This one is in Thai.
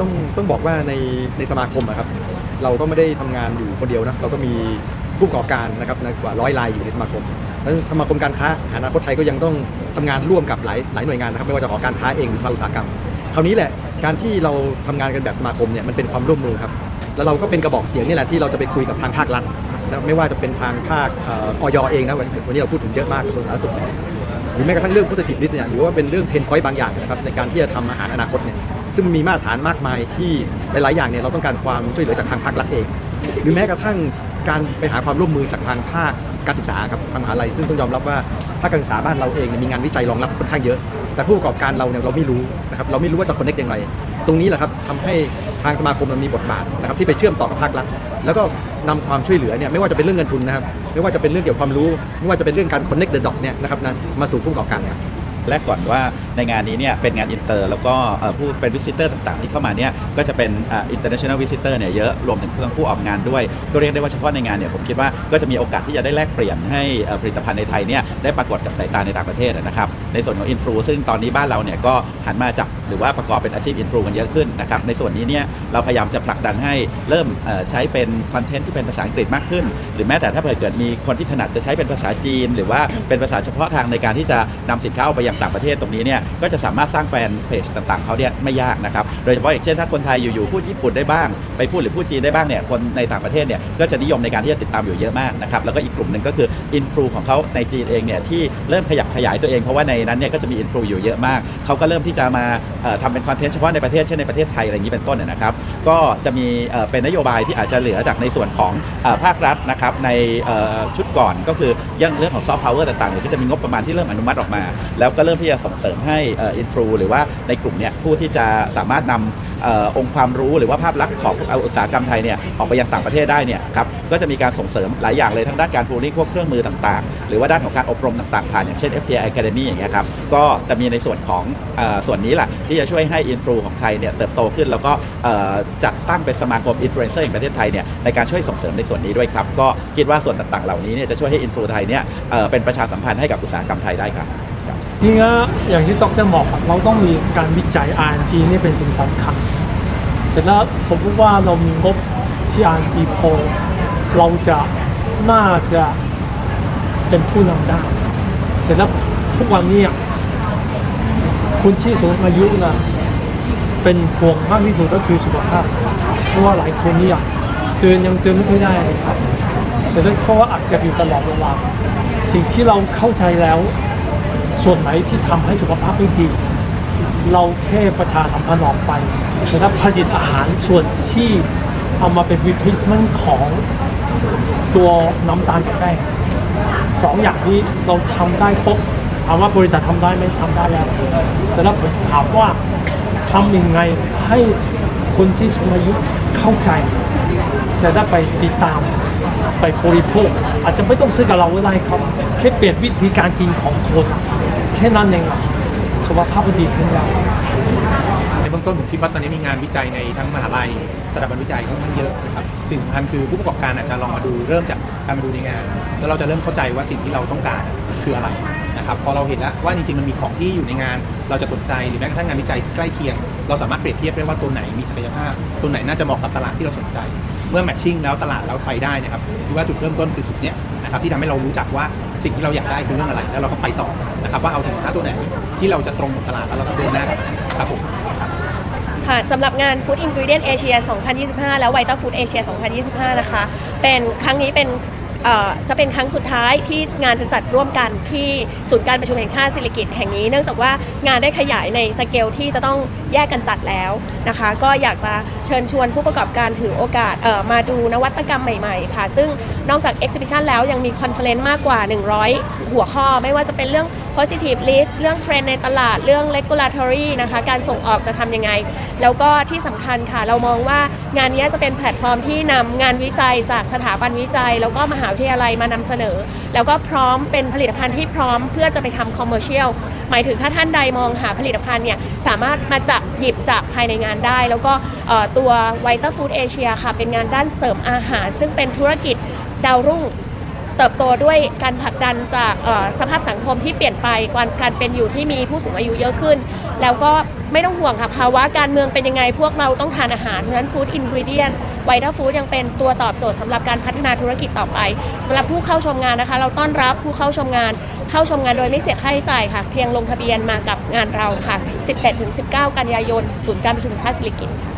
ต้องต้องบอกว่าในในสมาคมอะครับ เราก็ไม่ได้ทำงานอยู่คนเดียวนะเราก็มีผู้ประกอบการนะครับนะกว่าร้อยรายอยู่ในสมาคมแล้วสมาคมการค้าอนาคตไทยก็ยังต้องทำงานร่วมกับหลายหลายหน่วยงานนะครับไม่ว่าจะหอการค้าเองหรือสภาอุตสาหกรรม คราวนี้แหละการที่เราทำงานกันแบบสมาคมเนี่ยมันเป็นความร่วมมือครับ แล้วเราก็เป็นกระบอกเสียงนี่แหละที่เราจะไปคุยกับทางภาครัฐนะไม่ว่าจะเป็นทางภาคเอออยเองนะวันวันนี้เราพูดถึงเยอะมากกระทรวงสาธารณสุข หรือแม้กระทั่งเรื่อง positive list เนี่ยหรือว่าเป็นเรื่องเพนพอยต์บางอย่างนะครับในการที่จะทำอาหารอนาคตเนี่ย ซึ่งมีมาตรฐานมากมายที่หลายๆอย่างเนี่ยเราต้องการความช่วยเหลือจากทางภาครัฐเอง หรือแม้กระทั่งการไปหาความร่วมมือจากทางภาคการศึกษาครับทางมหาลัยซึ่งต้องยอมรับว่าภาคการศึกษาบ้านเราเองมีงานวิจัยรองรับค่อนข้างเยอะ แต่ผู้ประกอบการเราเนี่ยเราไม่รู้นะครับเราไม่รู้ว่าจะ connect อย่างไร ตรงนี้แหละครับทำให้ทางสมาคมมันมีบทบาทนะครับที่ไปเชื่อมต่อกับภาครัฐแล้วก็นำความช่วยเหลือเนี่ยไม่ว่าจะเป็นเรื่องเงินทุนนะครับไม่ว่าจะเป็นเรื่องเกี่ยวกับความรู้ ไม่ว่าจะเป็นเรื่องการ connect the dot เนี่ยนะครับนะมาสู่ผู้ประกอบการครับ แรกก่อนว่าในงานนี้เนี่ยเป็นงานอินเตอร์แล้วก็ผู้เป็นวิสิเตอร์ต่างๆ ที่เข้ามาเนี่ยก็จะเป็นอินเตอร์เนชั่นแนลวิสิเตอร์เนี่ยเยอะรวมถึงเพื่อนผู้ออกงานด้วย ก็เรียกได้ว่าเฉพาะในงานเนี่ยผมคิดว่าก็จะมีโอกาสที่จะได้แลกเปลี่ยนให้ผลิตภัณฑ์ในไทยเนี่ยได้ปรากฏกับสายตาในต่างประเทศนะครับ ในส่วนของอินฟลูซึ่งตอนนี้บ้านเราเนี่ยก็หันมาจับหรือว่าประกอบเป็นอาชีพอินฟลูกันเยอะขึ้นนะครับในส่วนนี้เนี่ยเราพยายามจะผลักดันให้เริ่มใช้เป็นคอนเทนต์ที่เป็นภาษาอังกฤษมากขึ้น หรือแม้แต่ถ้าเกิดมีคนที่ถนัดจะใช้เป็นภาษาจีน หรือว่าเป็นภาษาเฉพาะทางในการที่จะนำสินค้าออกไปยังต่างประเทศตรงนี้เนี่ยก็จะสามารถสร้างแฟนเพจต่างๆเขาเนี่ยไม่ยากนะครับโดยเฉพาะอย่างเช่นถ้าคนไทยอยู่ๆพูดญี่ปุ่นได้บ้าง ไปพูดหรือพูดจีนได้บ้างเนี่ยคนในต่างประเทศเนี่ยก็จะนิยมในการที่จะติดตามอยู่เยอะมากนะครับแล้วก็อีกกลุ่มหนึ่งก็คืออินฟลูของเขาในจีนเองเนี่ยที่เริ่มขยับขยายตัวเองเพราะว่าในนั้นเนี่ยก็จะมีอินฟลูอยู่เยอะมาก เขาก็เริ่มที่จะมาเอ่อทำเป็นคอนเทนต์เฉพาะในประเทศเช่นในประเทศไทยอะไรอย่างนี้เป็นต้นเนยนะครับ ก็จะมีเป็นนโยบายที่อาจจะเหลือจากในส่วนของภาครัฐนะครับในชุดก่อนก็คือยังเรื่องของซอฟต์พาวเวอร์ต่างๆเนี่ยก็จะมีงบประมาณที่เริ่มอนุมัติออกมา แล้วก็เริ่มที่จะส่งเสริมให้อินฟลูหรือว่าในกลุ่มเนี่ยผู้ที่จะสามารถนำเออองค์ความรู้หรือว่าภาพลักษณ์ของอุตสาหกรรมไทยเนี่ยออกไปยังต่างประเทศได้เนี่ยครับก็จะมีการส่งเสริมหลายอย่างเลยทั้งด้านการพูลิ่งพวกเครื่องมือต่างๆ หรือว่าด้านของการอบรมต่างๆผ่านอย่างเช่น FTI Academy อย่างเงี้ยครับก็จะมีในส่วนของเออส่วนนี้แหละที่จะช่วยให้อินฟลูของไทยเนี่ยเติบโตขึ้นแล้วก็เอ่อจัดตั้งเป็นสมาคมอินฟลูเอนเซอร์แห่งประเทศไทยเนี่ยในการช่วยส่งเสริมในส่วนนี้ด้วยครับ ก็คิดว่าส่วนต่างๆเหล่านี้เนี่ยจะช่วยให้อินฟลูไทยเนี่ยเอ่อเป็นประชาสัมพันธ์ให้กับอุตสาหกรรมไทยได้ครับจริงๆอย่างที่ดรบอกอะเราต้องมีการวิจัย R&D นี่เป็นสิ่งสำคัญ เสร็จแล้วสมมติว่าเรามีงบที่ R&D พอเราจะน่าจะเป็นผู้นำได้ เสร็จแล้ว ทุกวันนี้อะคนที่สูงอายุนะเป็นห่วงมากที่สุดก็คือสุขภาพ เพราะว่าหลายคนเนี่ยเดินยังเดินไม่ค่อยได้เลยครับเสร็จแล้วเพราะว่าอักเสบอยู่ตลอดเวลาสิ่งที่เราเข้าใจแล้ว ส่วนไหนที่ทำให้สุขภาพไม่ดีเราแค่ประชาสัมพันธ์ออกไปแต่ถ้าผลิตอาหารส่วนที่เอามาเป็น replacement ของตัวน้ำตาลกับแป้งสองอย่างนี้เราทำได้ปุ๊บ ถามว่าบริษัททำได้ไหมทำได้แล้วแต่แล้วผมถามว่าทำยังไงให้คนที่สูงอายุเข้าใจเสร็จแล้ไปติดตามไปบริโภค อาจจะไม่ต้องซื้อกับเราก็ได้ครับแค่เปลี่ยนวิธีการกินของคนแค่นั้นเองสุขภาพดีขึ้นแล้วในเบื้องต้นผมคิดว่าตอนนี้มีงานวิจัยในทั้งมหาลัยสถาบันวิจัยค่อนข้างเยอะนะครับสิ่งสำคัญคือผู้ประกอบการอาจจะลองมาดูเริ่มจากการมาดูในงาน แล้วเราจะเริ่มเข้าใจว่าสิ่งที่เราต้องการ คืออะไรนะครับพอเราเห็นแล้วว่าจริงๆมันมีของที่อยู่ในงาน เราจะสนใจหรือแม้กระทั่งงานวิจัยใกล้เคียง เราสามารถเปรียบเทียบได้ว่าตัวไหนมีศักยภาพ ตัวไหนน่าจะเหมาะกับตลาดที่เราสนใจ เมื่อแมทชิ่งแล้วตลาดเราไปได้นะครับคิดว่าจุดเริ่มต้นคือจุดเนี้ยนะครับที่ทำให้เรารู้จักว่าสิ่งที่เราอยากได้คือเรื่องอะไร แล้วเราก็ไปต่อนะครับว่าเอาสินค้าตัวไหนที่เราจะตรงกับตลาดแล้วเราก็เดินหน้ากันครับผมค่ะสำหรับงาน Food Ingredient Asia 2025 แล้ว Vital Food Asia 2025 นะคะ เป็นครั้งนี้เป็น จะเป็นครั้งสุดท้ายที่งานจะจัดร่วมกันที่ศูนย์การประชุมแห่งชาติศิริกิติ์แห่งนี้เนื่องจากว่างานได้ขยายในสเกลที่จะต้องแยกกันจัดแล้วนะคะ ก็อยากจะเชิญชวนผู้ประกอบการถือโอกาสมาดูนวัตกรรมใหม่ๆค่ะ ซึ่งนอกจากเอ็กซิบิชันแล้วยังมีคอนเฟลเลนต์มากกว่า 100 หัวข้อไม่ว่าจะเป็นเรื่อง positive list เรื่องเทรนด์ในตลาดเรื่อง regulatory นะคะการส่งออกจะทำยังไง แล้วก็ที่สำคัญค่ะ เรามองว่างานนี้จะเป็นแพลตฟอร์มที่นำงานวิจัยจากสถาบันวิจัย แล้วก็มหาวิทยาลัยมานำเสนอ แล้วก็พร้อมเป็นผลิตภัณฑ์ที่พร้อมเพื่อจะไปทำคอมเมอร์เชียลหมายถึงถ้าท่านใดมองหาผลิตภัณฑ์เนี่ยสามารถมาจับหยิบจากภายในงานได้ แล้วก็ตัว Vital Food Asia ค่ะ เป็นงานด้านเสริมอาหาร ซึ่งเป็นธุรกิจดาวรุ่ง เติบโตด้วยการผลักดันจากสภาพสังคมที่เปลี่ยนไปการเป็นอยู่ที่มีผู้สูงอายุเยอะขึ้น แล้วก็ไม่ต้องห่วงค่ะภาวะการเมืองเป็นยังไงพวกเราต้องทานอาหารเพราะนั้นฟู้ดอินกริเดียนไวท์ฟู้ดยังเป็นตัวตอบโจทย์สำหรับการพัฒนาธุรกิจต่อไปสำหรับผู้เข้าชมงานนะคะ เราต้อนรับผู้เข้าชมงาน เข้าชมงานโดยไม่เสียค่าใช้จ่ายค่ะ เพียงลงทะเบียนมากับงานเราค่ะ 17-19 กันยายนศูนย์การประชุมแห่งชาติสิริกิติ์